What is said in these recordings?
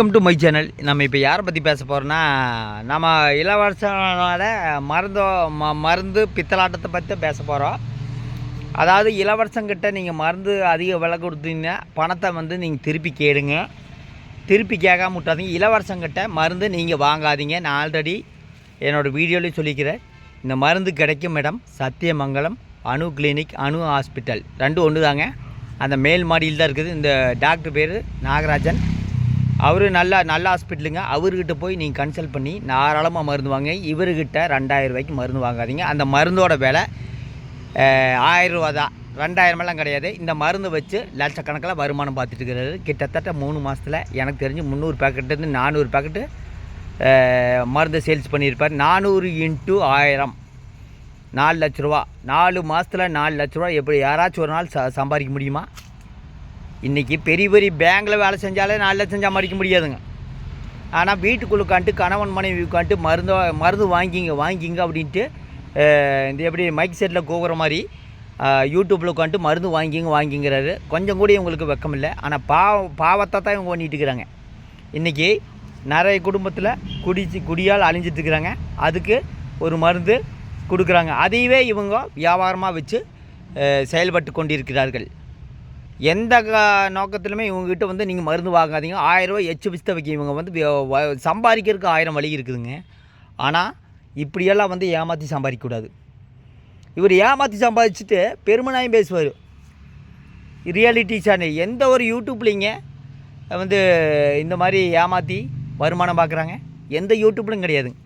Welcome to my channel நம்ம இப்போ யாரை பற்றி பேச போகிறோன்னா நம்ம இளவரசனோட மருந்தோ ம மருந்து பித்தலாட்டத்தை பற்றி பேச போகிறோம் அதாவது இளவரசங்கிட்ட நீங்கள் மருந்து அதிக விலை கொடுத்தீங்கன்னா பணத்தை வந்து நீங்கள் திருப்பி கேளுங்க. திருப்பி கேட்காம விட்டாதீங்க இளவரசங்கிட்ட மருந்து நீங்கள் வாங்காதீங்க. நான் ஆல்ரெடி என்னோடய வீடியோலையும் சொல்லிக்கிறேன். இந்த மருந்து கிடைக்கும் இடம் சத்தியமங்கலம் அணு கிளினிக் அணு ஹாஸ்பிட்டல் ரெண்டும் ஒன்று தாங்க அந்த மேல் மாடியில் தான் இருக்குது. இந்த டாக்டர் பேர் நாகராஜன். அவர் நல்ல நல்ல ஹாஸ்பிட்டலுங்க அவர்கிட்ட போய் நீங்கள் கன்சல்ட் பண்ணி தாராளமாக மருந்து வாங்க இவர்கிட்ட ரெண்டாயிரம் ரூபாய்க்கு மருந்து வாங்காதீங்க. அந்த மருந்தோட விலை ஆயிரம் ரூபா தான். ரெண்டாயிரமெல்லாம் கிடையாது. இந்த மருந்து வச்சு லட்சக்கணக்கில் வருமானம் பார்த்துட்டு இருக்கிறாரு. கிட்டத்தட்ட மூணு மாதத்தில் எனக்கு தெரிஞ்சு முந்நூறு பேக்கெட்டு நானூறு பேக்கெட்டு மருந்து சேல்ஸ் பண்ணியிருப்பார். நானூறு இன்ட்டு ஆயிரம். நாலு லட்ச ரூபா. நாலு மாதத்தில் நாலு லட்ச ரூபா. எப்படி யாராச்சும் ஒரு நாள் ச சம்பாதிக்க முடியுமா? இன்றைக்கி பெரிய பெரிய பேங்கில் வேலை செஞ்சாலே நாலு லட்சம் சம்பாதிக்க முடியாதுங்க. ஆனால் வீட்டுக்குள்ளே உட்காந்துட்டு கணவன் மனைவி உட்காந்துட்டு மருந்து மருந்து வாங்கிங்க வாங்கிங்க அப்படின்ட்டு இந்த எப்படி மைக் செட்டில் கூவுற மாதிரி யூடியூப்பில் உட்காந்துட்டு மருந்து வாங்கிங்க வாங்கிங்கிறாரு. கொஞ்சம் கூட இவங்களுக்கு வெக்கம் இல்லை ஆனால் பாவ பாவத்தை தான் இவங்க பண்ணிட்டு இருக்கிறாங்க. இன்றைக்கி நிறைய குடும்பத்தில் குடிச்சு குடியால் அழிஞ்சிட்டு இருக்கிறாங்க. அதுக்கு ஒரு மருந்து கொடுக்குறாங்க. அதையவே இவங்க வியாபாரமாக வச்சு செயல்பட்டு கொண்டிருக்கிறார்கள். எந்த நோக்கத்திலுமே இவங்ககிட்ட வந்து நீங்கள் மருந்து வாங்காதீங்க. ஆயிரம் ரூபாய் எச்சு பிஸ்த வைக்க இவங்க வந்து சம்பாதிக்கிறதுக்கு ஆயிரம் வழி இருக்குதுங்க. ஆனால் இப்படியெல்லாம் வந்து ஏமாற்றி சம்பாதிக்கக்கூடாது இவர் ஏமாற்றி சம்பாதிச்சுட்டு பெருமனாயும் பேசுவார். ரியாலிட்டி சேனல் எந்த ஒரு யூடியூப்லிங்க வந்து இந்த மாதிரி ஏமாற்றி வருமானம் பார்க்குறாங்க எந்த யூடியூப்லையும் கிடையாதுங்க.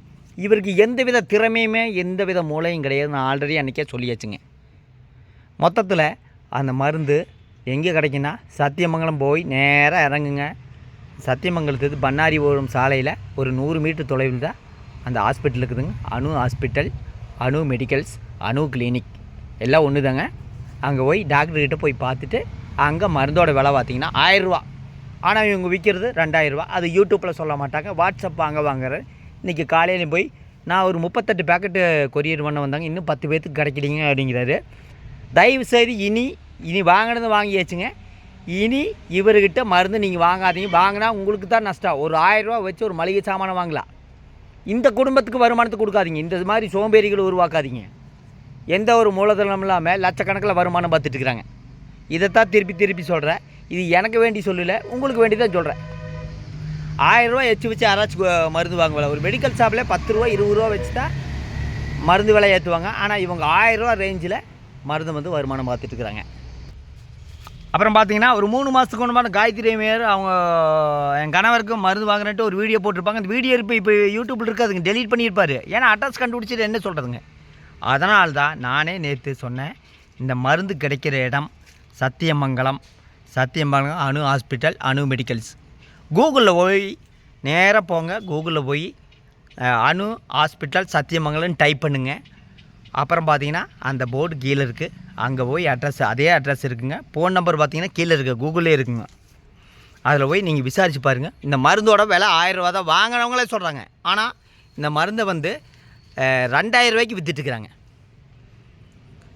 இவருக்கு எந்த வித திறமையுமே எந்த வித மூளையும் கிடையாது. நான் ஆல்ரெடி அன்றைக்கே சொல்லியாச்சுங்க. மொத்தத்தில் அந்த மருந்து எங்கே கிடைக்குன்னா சத்தியமங்கலம் போய் நேராக இறங்குங்க. சத்தியமங்கலத்துக்கு பண்ணாரி ஓடும் சாலையில் ஒரு நூறு மீட்டர் தொலைவில் தான் அந்த ஹாஸ்பிட்டல் இருக்குதுங்க. அணு ஹாஸ்பிட்டல் அணு மெடிக்கல்ஸ் அணு கிளினிக். எல்லாம் ஒன்று தாங்க. அங்கே போய் டாக்டர்கிட்ட போய் பார்த்துட்டு அங்கே மருந்தோட விலை பார்த்தீங்கன்னா ஆயிரரூவா. ஆனால் இவங்க விற்கிறது ரெண்டாயிரரூவா. அது யூடியூப்பில் சொல்ல மாட்டாங்க. வாட்ஸ்அப் வாங்க வாங்குற இன்றைக்கி காலையிலையும் போய் நான் ஒரு முப்பத்தெட்டு பேக்கெட்டு கொரியர் பண்ண வந்தாங்க. இன்னும் பத்து பேர்த்துக்கு கிடைக்கலீங்க அப்படிங்கிறாரு. தயவு செய்து இனி இனி வாங்கினது வாங்கியாச்சுங்க. இனி இவர்கிட்ட மருந்து நீங்கள் வாங்காதீங்க. வாங்கினா உங்களுக்கு தான் நஷ்டம். ஒரு ஆயிரரூவா வச்சு ஒரு மளிகை சாமானை வாங்கலாம். இந்த குடும்பத்துக்கு வருமானத்தை கொடுக்காதீங்க. இந்த மாதிரி சோம்பேறிகளை உருவாக்காதீங்க. எந்த ஒரு மூலதனம் இல்லாமல் லட்சக்கணக்கில் வருமானம் பார்த்துட்ருக்குறாங்க இதைத்தான் திருப்பி திருப்பி சொல்கிறேன் இது எனக்கு வேண்டி சொல்லலை உங்களுக்கு வேண்டி தான் சொல்கிறேன் ஆயிரரூவா எச்சு வச்சு யாராச்சும் மருந்து வாங்குவாங்க ஒரு மெடிக்கல் ஷாப்பில் பத்து ரூபா இருபது ரூபா வச்சு தான் மருந்து விலை ஏற்றுவாங்க. ஆனால் இவங்க ஆயிரரூவா ரேஞ்சில் மருந்து வந்து வருமானம் பார்த்துட்டு இருக்கிறாங்க. அப்புறம் பார்த்தீங்கன்னா ஒரு மூணு மாதத்துக்கு ஒன்றுமான காயத்ரி மேயர் அவங்க என் கணவருக்கு மருந்து வாங்கினட்டு ஒரு வீடியோ போட்டிருப்பாங்க. அந்த வீடியோ இப்போ இப்போ யூடியூப்பில் இருக்காதுங்க டெலீட் பண்ணியிருப்பார். ஏன்னா அட்டாச் கண்டுபிடிச்சிட்டு என்ன சொல்கிறதுங்க அதனால் தான் நானே நேற்று சொன்னேன் இந்த மருந்து கிடைக்கிற இடம் சத்தியமங்கலம் சத்தியமங்கலம் அணு ஹாஸ்பிட்டல் அணு மெடிக்கல்ஸ் கூகுளில் போய் நேராக போங்க. கூகுளில் போய் அணு ஹாஸ்பிட்டல் சத்தியமங்கலம்னு டைப் பண்ணுங்கள் அப்புறம் பார்த்தீங்கன்னா அந்த போர்டு கீழே இருக்குது அங்கே போய் அட்ரஸ் அதே அட்ரஸ் இருக்குங்க. ஃபோன் நம்பர் பார்த்தீங்கன்னா கீழே இருக்குது கூகுளே இருக்குங்க. அதில் போய் நீங்கள் விசாரித்து பாருங்கள் இந்த மருந்தோட விலை ஆயிரம் ரூபா தான் வாங்கினவங்களே சொல்கிறாங்க ஆனால் இந்த மருந்தை வந்து ரெண்டாயிரம் ரூபாய்க்கு விற்றுட்டுருக்குறாங்க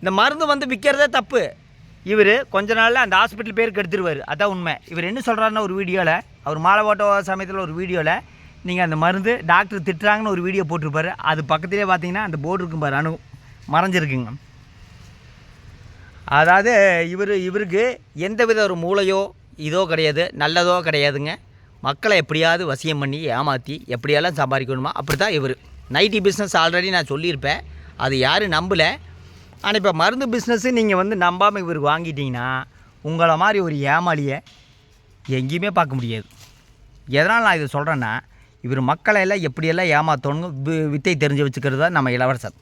இந்த மருந்து வந்து விற்கிறதே தப்பு. இவர் கொஞ்ச நாளில் அந்த ஹாஸ்பிட்டல் பேர் கெடுத்துருவார் அதான் உண்மை. இவர் என்ன சொல்கிறாருன்னா ஒரு வீடியோவில் அவர் மாலை ஓட்ட சமயத்தில் ஒரு வீடியோவில் நீங்கள் அந்த மருந்து டாக்டர் திட்டுறாங்கன்னு ஒரு வீடியோ போட்டிருப்பாரு. அது பக்கத்துலேயே பார்த்தீங்கன்னா அந்த போர்டு இருக்கும் பாரு அணு மறைஞ்சிருக்குங்க. அதாவது இவர் இவருக்கு எந்த வித ஒரு மூளையோ இதோ கிடையாது நல்லதோ கிடையாதுங்க. மக்களை எப்படியாவது வசியம் பண்ணி ஏமாற்றி எப்படியெல்லாம் சம்பாதிக்கணுமா அப்படி தான் இவர். நைட்டி பிஸ்னஸ் ஆல்ரெடி நான் சொல்லியிருப்பேன். அது யாரும் நம்பலை. ஆனால் இப்போ மருந்து பிஸ்னஸ்ஸு நீங்கள் வந்து நம்பாமல் இவர் வாங்கிட்டீங்கன்னா உங்களை மாதிரி ஒரு ஏமாளியை எங்கேயுமே பார்க்க முடியாது. எதனால் நான் இதை சொல்கிறேன்னா இவர் மக்களை எல்லாம் எப்படியெல்லாம் ஏமாற்றணுங்க வித்தை தெரிஞ்சு வச்சுக்கிறது தான் நம்ம இளவரசர்.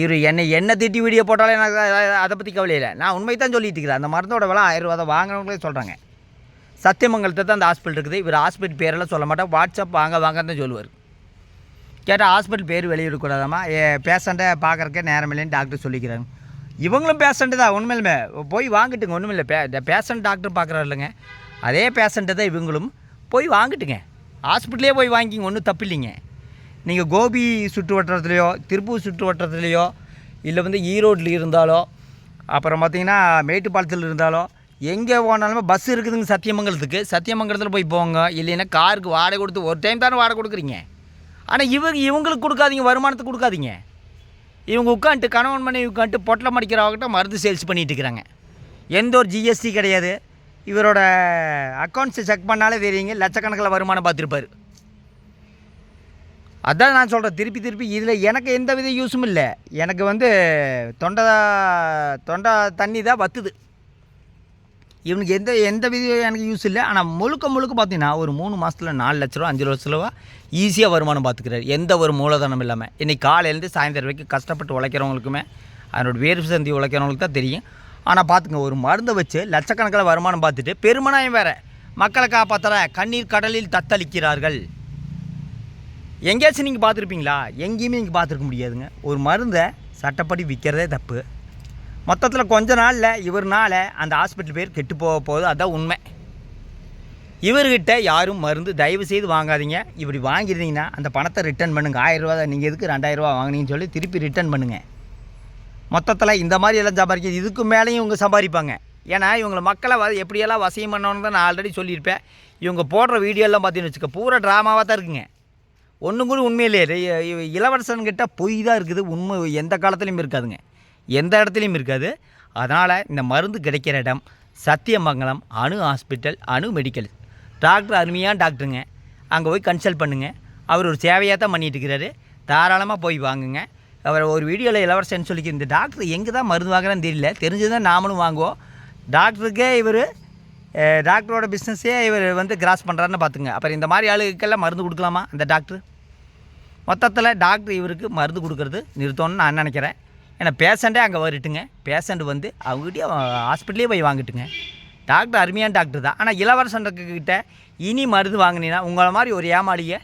இவர் என்னை என்ன திட்டி வீடியோ போட்டாலும் எனக்கு அதை பற்றி கவலை இல்லை. நான் உண்மை தான் சொல்லிட்டு இருக்கிறேன். அந்த மருந்தோட விலை ஆயிரம் ரூபா வாங்கினவங்களே சொல்கிறாங்க சத்தியமங்கலத்தை தான் அந்த ஹாஸ்பிட்டல் இருக்குது. இவர் ஹாஸ்பிட்டல் பேரெல்லாம் சொல்ல மாட்டேன் வாட்ஸ்அப் வாங்க வாங்கன்னு தான் சொல்லுவார். கேட்டால் ஹாஸ்பிட்டல் பேர் வெளியிடக்கூடாதாம்மா? ஏ பேஷண்ட்டை பார்க்குறக்கே நேரம் இல்லைன்னு டாக்டர் சொல்லிக்கிறாங்க இவங்களும் பேஷண்ட்டு தான் உண்மையிலுமே. போய் வாங்கிட்டுங்க ஒன்றும் இல்லை பே பேஷண்ட் டாக்டர் பார்க்குறாரு இல்லைங்க. அதே பேஷண்ட்டு தான் இவங்களும். போய் வாங்கிட்டுங்க. ஹாஸ்பிட்டலே போய் வாங்கிங்க ஒன்றும் தப்பு இல்லைங்க நீங்கள் கோபி சுற்று வட்டாரத்துலேயோ திருப்பூர் சுற்று வட்டாரத்துலேயோ இல்லை வந்து ஈரோட்டில் இருந்தாலோ அப்புறம் பார்த்தீங்கன்னா மேட்டுப்பாளையத்தில் இருந்தாலோ எங்கே போனாலுமே பஸ் இருக்குதுங்க சத்தியமங்கலத்துக்கு. சத்தியமங்கலத்தில் போய் போங்க. இல்லைன்னா காருக்கு வாடகை கொடுத்து ஒரு டைம் தானே வாடகை கொடுக்குறீங்க. ஆனால் இவங்க இவங்களுக்கு கொடுக்காதீங்க வருமானத்துக்கு கொடுக்காதீங்க. இவங்க உட்காந்துட்டு கணவன் மனைவி உட்காந்துட்டு பொட்டலை அடிக்கிறவங்ககிட்ட மருந்து சேல்ஸ் பண்ணிகிட்டு இருக்கிறாங்க. எந்த ஒரு ஜிஎஸ்டி கிடையாது. இவரோட அக்கௌண்ட்ஸை செக் பண்ணாலே தெரியுங்க. லட்சக்கணக்கில் வருமானம் பார்த்துருப்பாரு. அதான் நான் சொல்கிறேன் திருப்பி திருப்பி இதில் எனக்கு எந்த வித யூஸும் இல்லை. எனக்கு வந்து தொண்டை தொண்டை தண்ணி தான் வத்துது. இவனுக்கு எந்த எந்த வித எனக்கு யூஸ் இல்லை. ஆனால் முழுக்க முழுக்க பார்த்தீங்கன்னா ஒரு மூணு மாதத்தில் நாலு லட்ச ரூபா அஞ்சு லட்ச ரூபா ஈஸியாக வருமானம் பார்த்துக்கிறாரு எந்த ஒரு மூலதனம் இல்லாமல் இன்றைக்கி காலையிலேருந்து சாயந்தரம் வரைக்கும் கஷ்டப்பட்டு உழைக்கிறவங்களுக்குமே அதனோட வேர்வு சந்தி உழைக்கிறவங்களுக்கு தான் தெரியும். ஆனால் பார்த்துங்க ஒரு மருந்தை வச்சு லட்சக்கணக்கில் வருமானம் பார்த்துட்டு பெருமனாயம் வேறு. மக்களை காப்பாற்றல கண்ணீர் கடலில் தத்தளிக்கிறார்கள். எங்கேயாச்சும் நீங்கள் பார்த்துருப்பீங்களா? எங்கேயுமே நீங்கள் பார்த்துருக்க முடியாதுங்க. ஒரு மருந்தை சட்டப்படி விற்கிறதே தப்பு. மொத்தத்தில் கொஞ்ச நாளில் இவர்னால் அந்த ஹாஸ்பிட்டல் பேர் கெட்டு போக போகுது. அதுதான் உண்மை. இவர்கிட்ட யாரும் மருந்து தயவு செய்து வாங்காதீங்க. இப்படி வாங்கியிருந்தீங்கன்னா அந்த பணத்தை ரிட்டர்ன் பண்ணுங்கள் ஆயிரரூவா நீங்கள் எதுக்கு ரெண்டாயிரரூவா வாங்கினீங்கன்னு சொல்லி திருப்பி ரிட்டர்ன் பண்ணுங்கள் மொத்தத்தில் இந்த மாதிரி எல்லாம் சம்பாதிக்கிறது இதுக்கு மேலேயும் இவங்க சம்பாதிப்பாங்க. ஏன்னா இவங்களை மக்களை வ எப்படியெல்லாம் வசியம் பண்ணணும்னு தான் நான் ஆல்ரெடி சொல்லியிருப்பேன். இவங்க போடுற வீடியோலாம் பார்த்தீங்கன்னு வச்சுக்க பூரா ட்ராமாவாக தான் இருக்குங்க. ஒன்றும் கூட உண்மையிலேயே இளவரசன்கிட்ட பொய் தான் இருக்குது. உண்மை எந்த காலத்துலேயும் இருக்காதுங்க. எந்த இடத்துலையும் இருக்காது. அதனால் இந்த மருந்து கிடைக்கிற இடம் சத்தியமங்கலம் அணு ஹாஸ்பிட்டல் அணு மெடிக்கல் டாக்டர் அருமையான டாக்டருங்க அங்கே போய் கன்சல்ட் பண்ணுங்கள் அவர் ஒரு சேவையாக தான் பண்ணிட்டு இருக்கிறாரு. தாராளமாக போய் வாங்குங்க. அவர் ஒரு வீடியோவில் இளவரசன் சொல்லி இந்த டாக்டர் எங்கே தான் மருந்து வாங்குறான்னு தெரியல. தெரிஞ்சு தான் நாமளும் வாங்குவோம். டாக்டருக்கே இவர் டாக்டரோட பிஸ்னஸே இவர் வந்து கிராஸ் பண்ணுறாருன்னு பார்த்துங்க. அப்புறம் இந்த மாதிரி ஆளுக்கெல்லாம் மருந்து கொடுக்கலாமா? அந்த டாக்டர் மொத்தத்தில் டாக்டர் இவருக்கு மருந்து கொடுக்குறது நிறுத்தணும்னு நான் நினைக்கிறேன்? ஏன்னா பேஷண்ட்டே அங்கே வரட்டுங்க. பேஷண்ட் வந்து அவங்ககிட்டயே ஹாஸ்பிட்டலே போய் வாங்கிட்டுங்க. டாக்டர் அருமையான டாக்டர் தான். ஆனால் இளவரசன்கிட்ட இனி மருந்து வாங்கினீங்கன்னா உங்களை மாதிரி ஒரு ஏமாளியை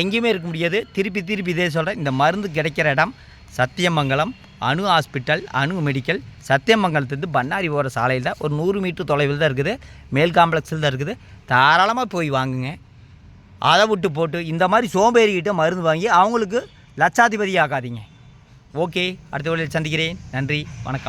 எங்கேயுமே இருக்க முடியாது. திருப்பி திருப்பி இதே சொல்கிறேன் இந்த மருந்து கிடைக்கிற இடம் சத்தியமங்கலம் அணு ஹாஸ்பிட்டல் அணு மெடிக்கல். சத்தியமங்கலத்துலேருந்து பண்ணாரி போகிற சாலையில் ஒரு நூறு மீட்டர் தொலைவில் தான் இருக்குது. மேல் காம்ப்ளெக்ஸில் தான் இருக்குது. தாராளமாக போய் வாங்குங்க. அதை விட்டு போட்டு இந்த மாதிரி சோம்பேறிக்கிட்ட மருந்து வாங்கி அவங்களுக்கு லட்சாதிபதி ஆக்காதீங்க ஓகே அடுத்த வழியில் சந்திக்கிறேன். நன்றி வணக்கம்.